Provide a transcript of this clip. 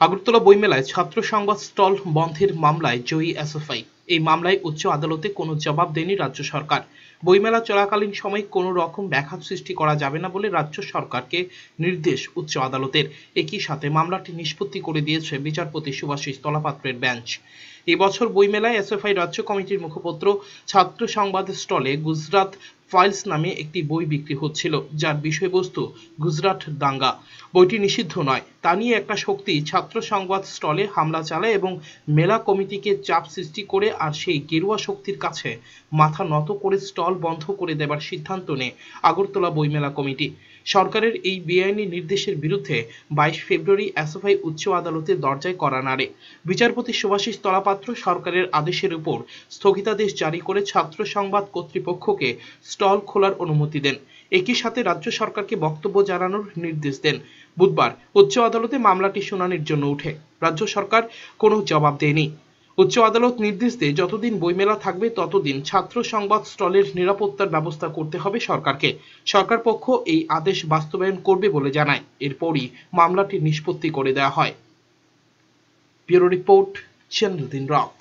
আগরতলা বইমেলায় ছাত্র সংবাদ স্টল বন্ধের মামলায় জয়ী এসএফআই। এই মামলায় উচ্চ আদালতে কোনো জবাব দেয়নি রাজ্য সরকার। বইমেলা চলাকালীন সময় কোনো রকম ব্যাঘাত সৃষ্টি করা যাবে না বলে রাজ্য সরকারকে নির্দেশ উচ্চ আদালতের। একই সাথে মামলাটি নিষ্পত্তি করে দিয়েছে বিচারপতি সুভাষিস তলাপাত্রের বেঞ্চ। এবছর বইমেলায় এসএফআই রাজ্য কমিটির মুখপত্র ছাত্র সংবাদ স্টলে গুজরাট ফাইলস নামে একটি বই বিক্রি হচ্ছিল, যার বিষয়বস্তু গুজরাট দাঙ্গা। বইটি নিষিদ্ধ নয়। তা নিয়ে একটা শক্তি ছাত্র সংবাদ স্টলে হামলা চালায় এবং মেলা কমিটিকে চাপ সৃষ্টি করে আর সেই গেরুয়া শক্তির কাছে মাথা নত করে স্টল বন্ধ করে দেবার সিদ্ধান্ত নেয় আগরতলা বইমেলা কমিটি। সরকারের এই বেআইনি নির্দেশের বিরুদ্ধে বাইশ ফেব্রুয়ারি এসএফআই উচ্চ আদালতে দরজায় করা নাড়ে। বিচারপতি সুভাষিস তলাপাত্র সরকারের আদেশের উপর স্থগিতাদেশ জারি করে ছাত্র সংবাদ কর্তৃপক্ষকে স্টল খোলার অনুমতি দেন। একই সাথে রাজ্য সরকারকে বক্তব্য জানানোর নির্দেশ দেন। বুধবার উচ্চ আদালতে মামলাটি শুনানির জন্য উঠে। রাজ্য সরকার কোনো জবাব দেয়নি। উচ্চ আদালত নির্দেশ দেয়, যতদিন বইমেলা থাকবে ততদিন ছাত্র সংবাদ স্টলের নিরাপত্তার ব্যবস্থা করতে হবে সরকারকে। সরকার পক্ষ এই আদেশ বাস্তবায়ন করবে বলে জানায়। এরপরই মামলাটি নিষ্পত্তি করে দেওয়া হয়। ব্যুরো রিপোর্ট চন্দ্রদিন রাত